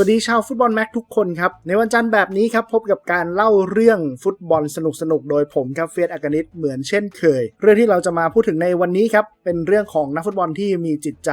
วัสดีชาวฟุตบอลแม็กทุกคนครับ ในวันจันทร์แบบนี้ครับ พบกับการเล่าเรื่องฟุตบอลสนุกๆโดยผมครับเฟียสอากานิตเหมือนเช่นเคย เรื่องที่เราจะมาพูดถึงในวันนี้ครับ เป็นเรื่องของนักฟุตบอลที่มีจิตใจ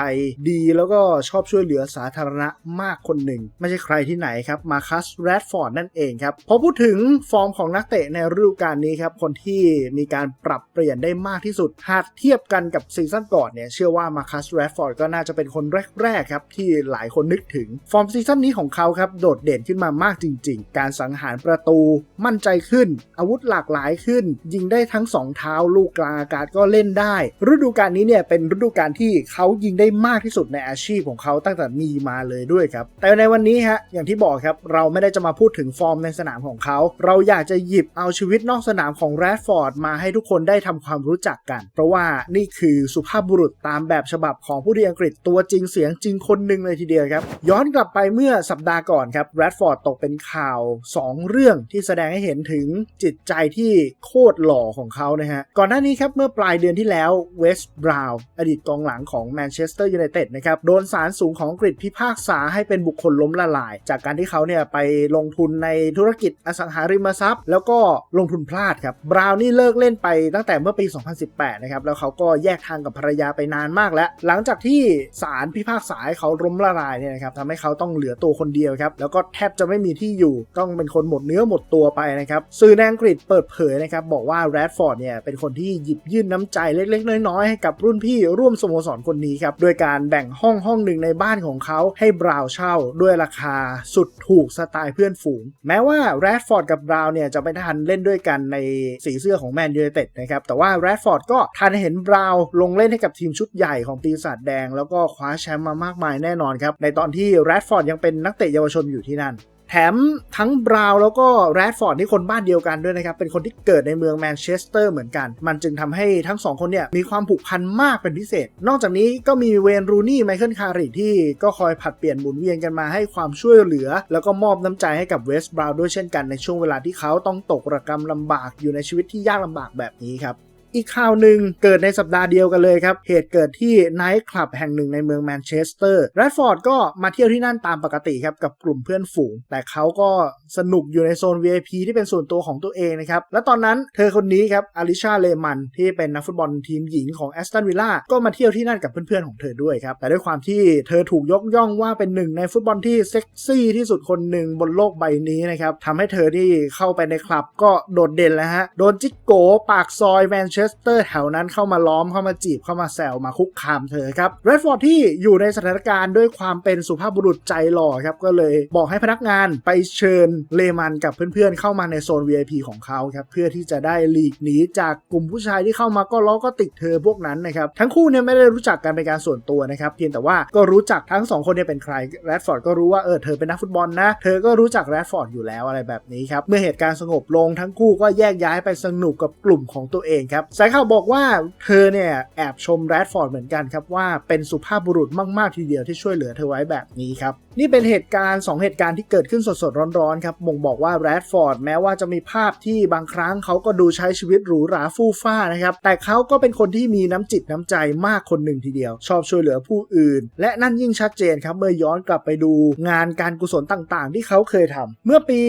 ดี แล้วก็ชอบช่วยเหลือสาธารณะมากคนหนึ่ง ไม่ใช่ใครที่ไหนครับ มาคัสแรดฟอร์ดนั่นเองครับ พอพูดถึงฟอร์มของนักเตะในฤดูกาลนี้ครับคนที่มีการปรับเปลี่ยนได้มากที่สุดหากเทียบกันกับซีซั่นก่อนเนี่ยเชื่อว่ามาคัสแรดฟอร์ดก็น่าจะเป็นคนแรกๆครับที่หลายคนนึกถึงฟอร์มซีซั่นนี้ของเขาครับโดดเด่นขึ้นมามากจริง ๆ การสังหารประตูมั่นใจขึ้น อาวุธหลากหลายขึ้น ยิงได้ทั้ง 2 เท้า ลูกกลางอากาศก็เล่นได้ ฤดูกาลนี้เนี่ยเป็นฤดูกาลที่เขายิงได้มากที่สุดในอาชีพของเขาตั้งแต่มีมาเลยด้วยครับ แต่ในวันนี้ฮะอย่างที่บอกครับเราไม่ได้จะมาพูดถึงฟอร์มในสนามของเขา เราอยากจะหยิบเอาชีวิตนอกสนามของแรดฟอร์ดมาให้ทุกคนได้ทำความรู้จักกัน เพราะว่านี่คือสุภาพบุรุษตามแบบฉบับของผู้ดีอังกฤษตัวจริงเสียงจริงคนหนึ่งเลยทีเดียวครับ ย้อนกลับไปเมื่อสัปดาห์ก่อนครับแรดฟอร์ดตกเป็นข่าว 2 เรื่องที่แสดงให้เห็นถึงจิตใจที่โคตรหล่อของเขานะฮะ ก่อนหน้านี้ครับเมื่อปลายเดือนที่แล้วเวสต์บราวน์อดีตกองหลังของแมนเชสเตอร์ยูไนเต็ดนะครับโดนศาลสูงของอังกฤษพิพากษาให้เป็นบุคคลล้มละลาย จากการที่เขาเนี่ยไปลงทุนในธุรกิจอสังหาริมทรัพย์ แล้วก็ลงทุนพลาดครับบราวน์นี่เลิกเล่นไปตั้งแต่เมื่อปี 2018 นะครับแล้วเขาก็แยกทางกับภรรยาไปนานมากแล้ว หลังจากที่ศาลพิพากษาให้เขาล้มละลายเนี่ยนะครับทำให้เขาต้องเหลือตัวคนเดียวครับ แล้วก็แทบจะไม่มีที่อยู่ต้องเป็นคนหมดเนื้อหมดตัวไปนะครับ สื่อในอังกฤษเปิดเผยนะครับ บอกว่าแรดฟอร์ดเนี่ยเป็นคนที่หยิบยื่นน้ำใจเล็กๆ น้อยๆ ให้กับรุ่นพี่ร่วมสโมสรคนนี้ครับ โดยการแบ่งห้องห้องหนึ่งในบ้านของเขาให้บราวเช่า ด้วยราคาสุดถูกสไตล์เพื่อนฝูง แม้ว่าแรดฟอร์ดกับบราวเนี่ยจะไม่ทันเล่นด้วยกันในสีเสื้อของแมนยูไนเต็ดนะครับแต่ว่าแรดฟอร์ดก็ทันเห็นบราวลงเล่นให้กับทีมชุดใหญ่ของปีศาจแดง แล้วก็คว้าแชมป์มามากมายแน่นอนครับในตอนที่แรดฟอร์ดยังเป็นนักเตะเยาวชนอยู่ที่นั่น แถมทั้งบราวน์แล้วก็แรดฟอร์ดที่คนบ้านเดียวกันด้วยนะครับ เป็นคนที่เกิดในเมืองแมนเชสเตอร์เหมือนกัน มันจึงทำให้ทั้งสองคนเนี่ยมีความผูกพันมากเป็นพิเศษ นอกจากนี้ก็มีเวนรูนี่ไมเคิลคาริที่ก็คอยผัดเปลี่ยนหมุนเวียนกันมาให้ความช่วยเหลือ แล้วก็มอบน้ำใจให้กับเวสต์บราวน์ด้วยเช่นกันในช่วงเวลาที่เขาต้องตกระกรรมลำบากอยู่ในชีวิตที่ยากลำบากแบบนี้ครับ อีกข่าวหนึ่งเกิดในสัปดาห์เดียวกันเลยครับ เหตุเกิดที่ไนท์คลับแห่งหนึ่งในเมืองแมนเชสเตอร์แรดฟอร์ดก็มาเที่ยวที่นั่นตามปกติครับกับกลุ่มเพื่อนฝูง แต่เขาก็สนุกอยู่ในโซน VIP ที่เป็นส่วนตัวของตัวเองนะครับ และตอนนั้นเธอคนนี้ครับอลิชาเลมันที่เป็นนักฟุตบอลทีมหญิงของแอสตันวิลล่าก็มาเที่ยวที่นั่นกับเพื่อนๆของเธอด้วยครับ แต่ด้วยความที่เธอถูกยกย่องว่าเป็นหนึ่งในฟุตบอลที่เซ็กซี่ที่สุดคนหนึ่งบนโลกใบนี้นะครับทำให้เธอที่เข้าไปในคลับก็โดดเด่นแล้วฮะโดนจิกโกปากซอยแมนเชสเตอร์แถวนั้นเข้ามาล้อมเข้ามาจีบเข้ามาแซวมาคุกคามเธอครับเรดฟอร์ดที่อยู่ในสถานการณ์ด้วยความเป็นสุภาพบุรุษใจหล่อครับก็เลยบอกให้พนักงานไปเชิญเลมันกับเพื่อนๆเข้ามาในโซน VIP ของเขาครับเพื่อที่จะได้หลีกหนีจากกลุ่มผู้ชายที่เข้ามาก็ล้อก็ติดเธอพวกนั้นนะครับทั้งคู่เนี่ยไม่ได้รู้จักกันเป็นการส่วนตัวนะครับเพียงแต่ว่าก็รู้จักทั้งสองคนเนี่ยเป็นใครแรดฟอร์ดก็รู้ว่าเออเธอเป็นนักฟุตบอลนะ เธอก็รู้จักแรดฟอร์ดอยู่แล้วอะไรแบบนี้ครับเมื่อเหตุการณ์สงบลงทั้งคู่ก็แยกย้ายไปสนุกกับกลุ่มของตัวเองครับสายข่าวบอกว่าเธอเนี่ยแอบชมแรดฟอร์ดเหมือนกันครับว่าเป็นสุภาพบุรุษมาก ๆ ทีเดียวที่ช่วยเหลือเธอไว้แบบนี้ครับ นี่เป็นเหตุการณ์ 2 เหตุการณ์ที่เกิดขึ้นสด ๆ ร้อน ๆ ครับบ่งบอกว่าแรดฟอร์ดแม้ว่าจะมีภาพที่บางครั้งเขาก็ดูใช้ชีวิตหรูหราฟู่ฟ้านะครับ แต่เขาก็เป็นคนที่มีน้ำจิตน้ำใจมากคนหนึ่งทีเดียว ชอบช่วยเหลือผู้อื่น และนั่นยิ่งชัดเจนครับเมื่อย้อนกลับไปดูงานการกุศลต่างๆ ที่เขาเคยทำเมื่อปี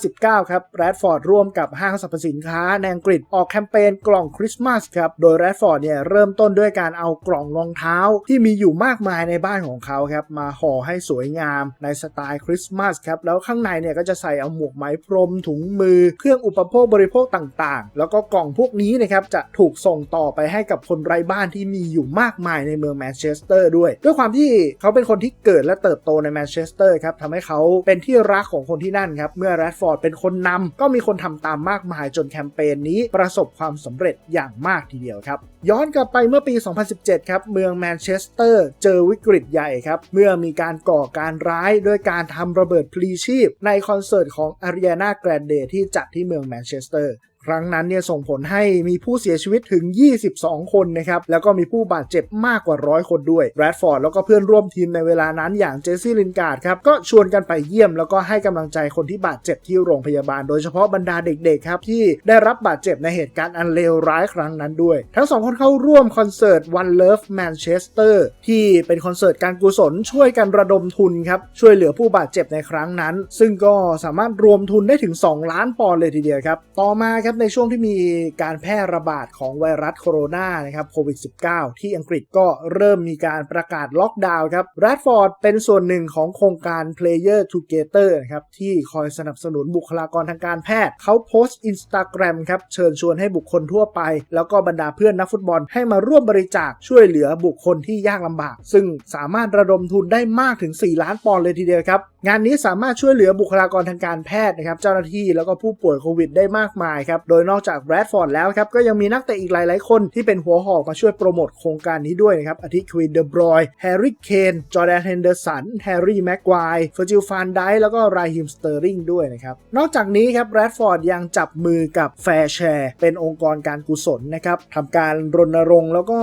2019 ครับแรดฟอร์ดร่วมกับห้างสรรพสินค้าในอังกฤษออกแคมเปญกล่องคริสต์มาสครับ โดยแรดฟอร์ดเนี่ยเริ่มต้นด้วยการเอากล่องรองเท้าที่มีอยู่มากมายในบ้านของเขาครับ มาห่อให้สวยงามในสไตล์คริสต์มาสครับ แล้วข้างในเนี่ยก็จะใส่เอาหมวกไหมพรมถุงมือ เครื่องอุปโภคบริโภคต่างๆ แล้วก็กล่องพวกนี้นะครับจะถูกส่งต่อไปให้กับคนไร้บ้านที่มีอยู่มากมายในเมืองแมนเชสเตอร์ด้วย ด้วยความที่เขาเป็นคนที่เกิดและเติบโตในแมนเชสเตอร์ครับทำให้เขาเป็นที่รักของคนที่นั่นครับเมื่อแรดฟอร์ดเป็นคนนำก็มีคนทำตามมากมายจนแคมเปญนี้ประสบความสำเร็จอย่างมากทีเดียวครับ ย้อนกลับไปเมื่อปี 2017 ครับ เมืองแมนเชสเตอร์เจอวิกฤตใหญ่ครับ เมื่อมีการก่อการร้ายด้วยการทำระเบิดพลีชีพ ในคอนเสิร์ตของ Ariana Grande ที่จัดที่เมืองแมนเชสเตอร์ ครั้งนั้นเนี่ยส่งผลให้มีผู้เสียชีวิตถึง 22 คนนะครับ แล้วก็มีผู้บาดเจ็บมากกว่าร้อยคนด้วยแรดฟอร์ดแล้วก็เพื่อนร่วมทีมในเวลานั้นอย่างเจสซี่ลินการ์ดครับ ก็ชวนกันไปเยี่ยมแล้วก็ให้กำลังใจคนที่บาดเจ็บที่โรงพยาบาล โดยเฉพาะบรรดาเด็กๆครับที่ได้รับบาดเจ็บในเหตุการณ์อันเลวร้ายครั้งนั้นด้วย ทั้งสองคนเข้าร่วมคอนเสิร์ต One Love Manchester ที่เป็นคอนเสิร์ตการกุศลช่วยกันระดมทุนครับช่วยเหลือผู้บาดเจ็บในครั้งนั้น ซึ่งก็สามารถรวมทุนได้ถึง 2 ล้านปอนด์เลยทีเดียวครับต่อมาครับในช่วงที่มีการแพร่ระบาดของไวรัสโคโรนานะครับโควิด -19 ที่อังกฤษก็เริ่มมีการประกาศล็อกดาวน์ครับแรดฟอร์ดเป็นส่วนหนึ่งของโครงการ Player Together นะครับที่คอยสนับสนุนบุคลากรทางการแพทย์ เขาโพสต์ Instagram ครับเชิญชวนให้บุคคลทั่วไป แล้วก็บรรดาเพื่อนนักฟุตบอลให้มาร่วมบริจาคช่วยเหลือบุคคลที่ยากลำบาก ซึ่งสามารถระดมทุนได้มากถึง 4 ล้านปอนด์เลยทีเดียวครับงานนี้สามารถช่วยเหลือบุคลากรทางการแพทย์นะครับเจ้าหน้าที่แล้วก็ผู้ป่วยโควิดได้มากมายครับโดยนอกจากแบรดฟอร์ดแล้วครับก็ยังมีนักเตะอีกหลาย ๆ คนที่เป็นหัวหอกมาช่วยโปรโมทโครงการนี้ด้วยนะครับอาทิควินเดอบรอยแฮร์รี่เคนจอร์แดนเฮนเดอร์สันแฮร์รี่แม็กควายเฟอร์จิลฟานไดแล้วก็ไรฮิมสเตอร์ริงด้วยนะครับนอกจากนี้ครับแบรดฟอร์ดยังจับมือกับแฟร์แชร์เป็นองค์กรการกุศลนะครับทำการรณรงค์แล้วก็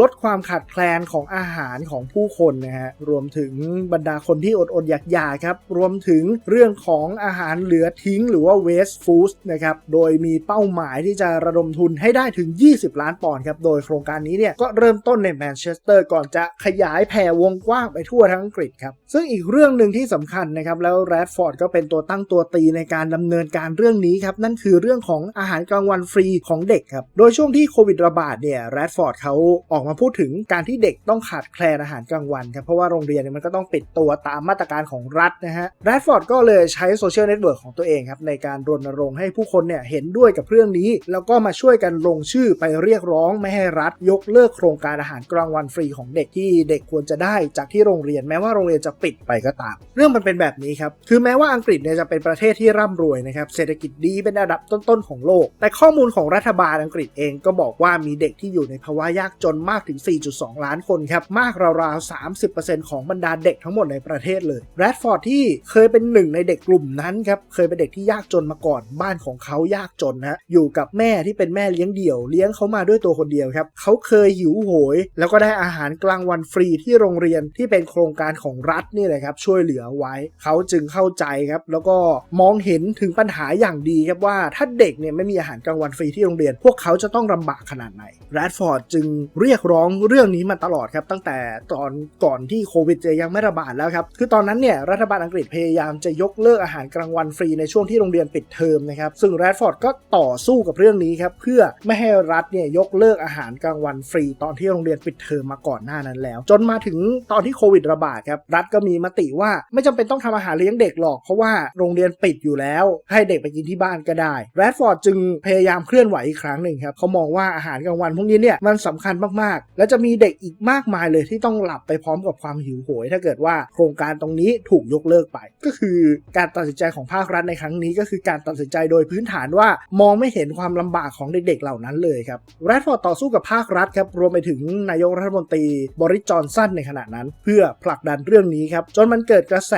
ลดความขาดแคลนของอาหารของผู้คนนะฮะรวมถึงบรรดาคนที่อดอดอยากๆครับรวมถึงเรื่องของอาหารเหลือทิ้งหรือว่า waste food นะครับโดยมีเป้าหมายที่จะระดมทุนให้ได้ถึง 20 ล้านปอนด์ครับ โดยโครงการนี้เนี่ยก็เริ่มต้นในแมนเชสเตอร์ก่อนจะขยายแผ่วงกว้างไปทั่วทั้งอังกฤษครับ ซึ่งอีกเรื่องหนึ่งที่สำคัญนะครับ แล้วแรดฟอร์ดก็เป็นตัวตั้งตัวตีในการดำเนินการเรื่องนี้ครับ นั่นคือเรื่องของอาหารกลางวันฟรีของเด็กครับ โดยช่วงที่โควิดระบาดเนี่ยแรดฟอร์ดเขาออกมาพูดถึงการที่เด็กต้องขาดแคลนอาหารกลางวันครับ เพราะว่าโรงเรียนเนี่ยมันก็ต้องปิดตัวตามมาตรการของรัฐนะฮะแรดฟอร์ดก็เลยใช้โซเชียลเน็ตเวิร์กของตัวเองครับในการรณรงค์ให้ผู้คนเนี่ยเห็นด้วยกับเรื่องนี้ แล้วก็มาช่วยกันลงชื่อไปเรียกร้องไม่ให้รัฐยกเลิกโครงการอาหารกลางวันฟรีของเด็กที่เด็กควรจะได้จากที่โรงเรียนแม้ว่าโรงเรียนจะปิดไปก็ตาม เรื่องมันเป็นแบบนี้ครับ คือแม้ว่าอังกฤษเนี่ยจะเป็นประเทศที่ร่ำรวยนะครับ เศรษฐกิจดีเป็นอันดับต้นๆของโลก แต่ข้อมูลของรัฐบาลอังกฤษเองก็บอกว่ามีเด็กที่อยู่ในภาวะยากจนมากถึง 4.2 ล้านคนครับ มากราวๆ 30%ของบรรดาเด็กทั้งหมดในประเทศเลยแรดฟอร์ดที่เคยเป็นหนึ่งในเด็กกลุ่มนั้นครับ เคยเป็นเด็กที่ยากจนมาก่อน บ้านของเขายากจนนะอยู่กับแม่ที่เป็นแม่เลี้ยงเดี่ยว เลี้ยงเขามาด้วยตัวคนเดียวครับเขาเคยหิวโหย แล้วก็ได้อาหารกลางวันฟรีที่โรงเรียนที่เป็นโครงการของรัฐนี่แหละครับช่วยเหลือไว้ เขาจึงเข้าใจครับ แล้วก็มองเห็นถึงปัญหาอย่างดีครับว่าถ้าเด็กเนี่ยไม่มีอาหารกลางวันฟรีที่โรงเรียน พวกเขาจะต้องลำบากขนาดไหนแรดฟอร์ดจึงเรียกร้องเรื่องนี้มาตลอดครับตั้งแต่ตอนก่อนที่โควิดจะยังไม่ระบาดแล้วครับคือตอนนั้นเนี่ยรัฐบาลอังกฤษพยายามจะยกเลิกอาหารกลางวันฟรีในช่วงที่โรงเรียนปิดเทอมนะครับซึ่งแรดฟอร์ดก็ต่อสู้กับเรื่องนี้ครับเพื่อไม่ให้รัฐเนี่ยยกเลิกอาหารกลางวันฟรี ตอนที่โรงเรียนปิดเทอมมาก่อนหน้านั้นแล้ว จนมาถึงตอนที่โควิดระบาดครับรัฐก็มีมติว่าไม่จำเป็นต้องทำอาหารเลี้ยงเด็กหรอก เพราะว่าโรงเรียนปิดอยู่แล้ว ให้เด็กไปกินที่บ้านก็ได้แรดฟอร์ดจึงพยายามเคลื่อนไหวอีกครั้งหนึ่งครับเขามองว่าอาหารกลางวันพวกนี้เนี่ยมันสำคัญมากๆ และจะมีเด็กอีกมากมายเลยที่ต้องหลับไปพร้อมกับความหิวโหย ถ้าเกิดว่าโครงการตรงนี้ถูกยกเลิกไป ก็คือการตัดสินใจของภาครัฐในครั้งนี้ก็คือการตัดสินใจโดยพื้นฐานว่ามองไม่เห็นความลำบากของเด็กๆเหล่านั้นเลยครับแรดฟอร์ดต่อสู้กับภาครัฐครับรวมไปถึงนายกรัฐมนตรีบริจอนสันในขณะนั้น เพื่อผลักดันเรื่องนี้ครับจนมันเกิดกระแส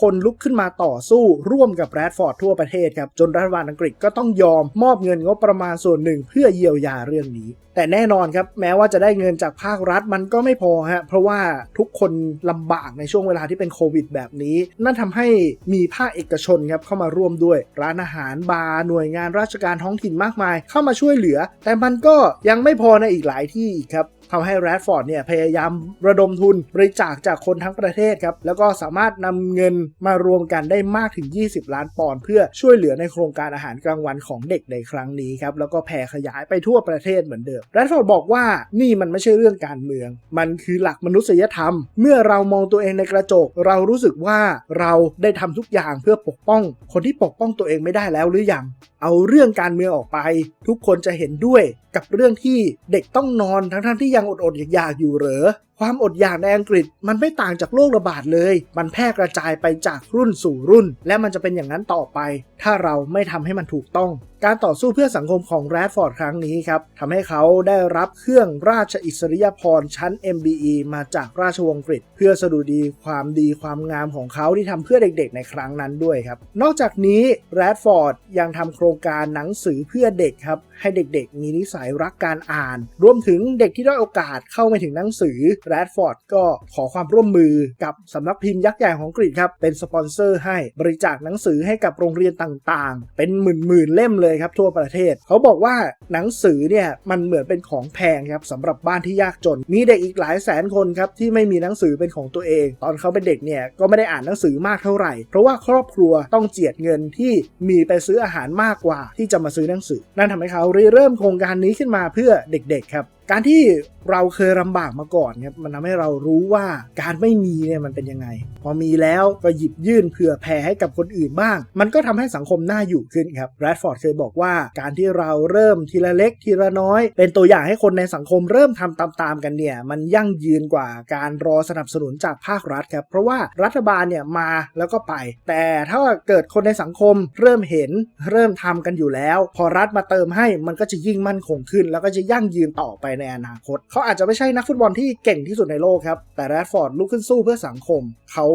คนลุกขึ้นมาต่อสู้ร่วมกับแรดฟอร์ดทั่วประเทศครับจนรัฐบาลอังกฤษก็ต้องยอมมอบเงินงบประมาณส่วนหนึ่ง เพื่อเยียวยาเรื่องนี้แต่แน่นอนครับแม้ว่าจะได้เงินจากภาครัฐมันก็ไม่พอฮะเพราะว่าทุกคนลำบากในช่วงเวลาที่เป็นโควิดแบบนี้ นั่นทำให้มีภาคเอกชนครับเข้ามาร่วมด้วย ร้านอาหารบาร์หน่วยงานราชการท้องถิ่นมากมาย เข้ามาช่วยเหลือ แต่มันก็ยังไม่พอในอีกหลายที่อีกครับทำให้แรดฟอร์ดเนี่ยพยายามระดมทุนบริจาคจากคนทั้งประเทศครับ แล้วก็สามารถนำเงินมารวมกันได้มากถึง 20 ล้านปอนด์เพื่อช่วยเหลือในโครงการอาหารกลางวันของเด็กในครั้งนี้ครับแล้วก็แผ่ขยายไปทั่วประเทศเหมือนเดิมแรดฟอร์ดบอกว่านี่มันไม่ใช่เรื่องการเมือง มันคือหลักมนุษยธรรม เมื่อเรามองตัวเองในกระจก เรารู้สึกว่าเราได้ทำทุกอย่างเพื่อปกป้อง คนที่ปกป้องตัวเองไม่ได้แล้วหรือยัง เอาเรื่องการเมืองออกไป ทุกคนจะเห็นด้วยกับเรื่องที่เด็กต้องนอนทั้งๆทที่ยังอดๆอยากๆอยู่เหรอความอดอยากในอังกฤษมันไม่ต่างจากโรคระบาดเลย มันแพร่กระจายไปจากรุ่นสู่รุ่น และมันจะเป็นอย่างนั้นต่อไป ถ้าเราไม่ทำให้มันถูกต้อง การต่อสู้เพื่อสังคมของแรดฟอร์ดครั้งนี้ครับทำให้เขาได้รับเครื่องราชอิสริยาภรณ์ชั้น MBE มาจากราชวงศ์อังกฤษเพื่อสดุดีความดีความงามของเขาที่ทำเพื่อเด็กๆ ในครั้งนั้นด้วยครับ นอกจากนี้แรดฟอร์ดยังทำโครงการหนังสือเพื่อเด็กครับ ให้เด็กๆ มีนิสัยรักการอ่าน รวมถึงเด็กที่ด้อยโอกาสเข้าไม่ถึงหนังสือแรดฟอร์ดก็ขอความร่วมมือกับสำนักพิมพ์ยักษ์ใหญ่ของอังกครับ เป็นสปอนเซอร์ให้บริจาคหนังสือให้กับโรงเรียนต่างๆ เป็นหมื่นๆเล่มเลยครับทั่วประเทศ เขาบอกว่าหนังสือเนี่ยมันเหมือนเป็นของแพงครับสำหรับบ้านที่ยากจน มีเด็กอีกหลายแสนคนครับที่ไม่มีหนังสือเป็นของตัวเอง ตอนเขาเป็นเด็กเนี่ยก็ไม่ได้อ่านหนังสือมากเท่าไหร่ เพราะว่าครอบครัวต้องเจียดเงินที่มีไปซื้ออาหารมากกว่าที่จะมาซื้อหนังสือ นั่นทำให้เขาริเริ่มโครงการนี้ขึ้นมาเพื่อเด็กๆครับการที่เราเคยลำบากมาก่อนครับมันทำให้เรารู้ว่าการไม่มีเนี่ยมันเป็นยังไง พอมีแล้วก็หยิบยื่นเผื่อแผ่ให้กับคนอื่นบ้าง มันก็ทำให้สังคมน่าอยู่ขึ้นครับแรดฟอร์ดเคยบอกว่าการที่เราเริ่มทีละเล็กทีละน้อย เป็นตัวอย่างให้คนในสังคมเริ่มทำตามๆกันเนี่ยมันยั่งยืนกว่าการรอสนับสนุนจากภาครัฐครับเพราะว่ารัฐบาลเนี่ยมาแล้วก็ไป แต่ถ้าเกิดคนในสังคมเริ่มเห็นเริ่มทำกันอยู่แล้ว พอรัฐมาเติมให้มันก็จะยิ่งมั่นคงขึ้น แล้วก็จะยั่งยืนต่อไปในอนาคต เขาอาจจะไม่ใช่นักฟุตบอลที่เก่งที่สุดในโลกครับ แต่แรดฟอร์ดลุกขึ้นสู้เพื่อสังคม เขา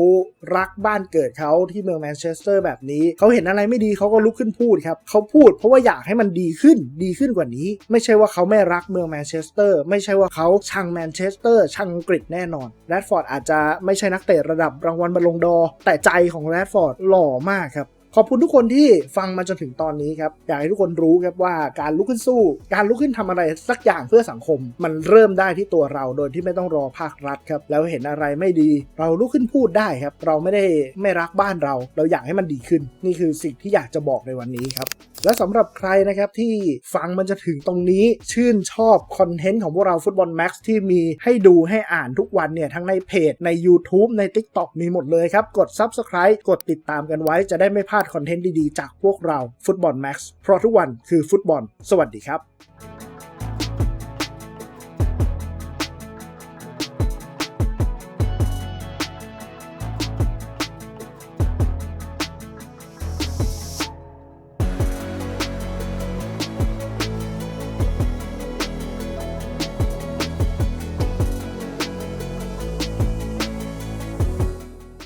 รักบ้านเกิดเขาที่เมืองแมนเชสเตอร์แบบนี้ เขาเห็นอะไรไม่ดีเขาก็ลุกขึ้นพูดครับเขาพูดเพราะว่าอยากให้มันดีขึ้นดีขึ้นกว่านี้ ไม่ใช่ว่าเขาไม่รักเมืองแมนเชสเตอร์ไม่ใช่ว่าเขาชังแมนเชสเตอร์ชังอังกฤษแน่นอนแรดฟอร์ดอาจจะไม่ใช่นักเตะระดับรางวัลบอลลงดอร์แต่ใจของแรดฟอร์ดหล่อมากครับ ขอบคุณทุกคนที่ฟังมาจนถึงตอนนี้ครับ อยากให้ทุกคนรู้ครับว่าการลุกขึ้นสู้ การลุกขึ้นทำอะไรสักอย่างเพื่อสังคม มันเริ่มได้ที่ตัวเราโดยที่ไม่ต้องรอภาครัฐครับ แล้วเห็นอะไรไม่ดี เราลุกขึ้นพูดได้ครับ เราไม่ได้ไม่รักบ้านเรา เราอยากให้มันดีขึ้น นี่คือสิ่งที่อยากจะบอกในวันนี้ครับ และสำหรับใครนะครับที่ฟังมันจะถึงตรงนี้ชื่นชอบคอนเทนต์ของพวกเราฟุตบอลแม็กซ์ที่มีให้ดูให้อ่านทุกวันเนี่ยทั้งในเพจใน YouTube ใน TikTok มีหมดเลยครับ กด Subscribe กดติดตามกันไว้จะได้ไม่พลาดคอนเทนต์ดีๆ จากพวกเราฟุตบอลแม็กซ์เพราะทุกวันคือฟุตบอล สวัสดีครับ